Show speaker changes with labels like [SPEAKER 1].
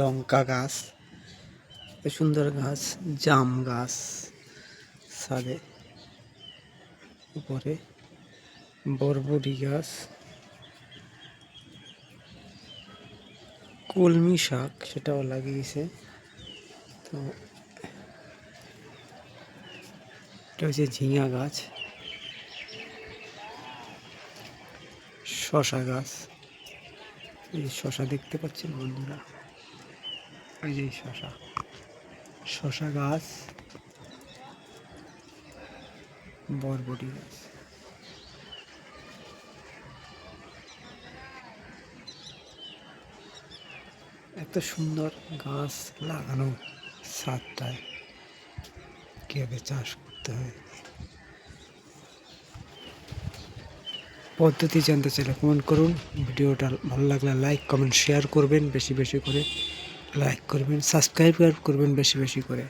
[SPEAKER 1] লঙ্কা গাছ সুন্দর গাছ, জাম গাছ, সাদে উপরে বরবটি গাছ, কলমি শাক সেটাও লাগিয়েছে। তো এটা হচ্ছে ঝিঙা গাছ শশা গাছ, এই শশা দেখতে পাচ্ছেন বন্ধুরা। এই যে শশা। শশা গাছ, বরবটি গাছ। এত সুন্দর গাছ লাগানো ছাদটায় কীভাবে চাষ করতে হয়। পদ্ধতি জানতে চাইলে কমেন্ট করুন। ভিডিওটা ভালো লাগলে লাইক কমেন্ট শেয়ার করবেন। বেশি বেশি করে লাইক করবেন সাবস্ক্রাইব করবেন বেশি বেশি করে।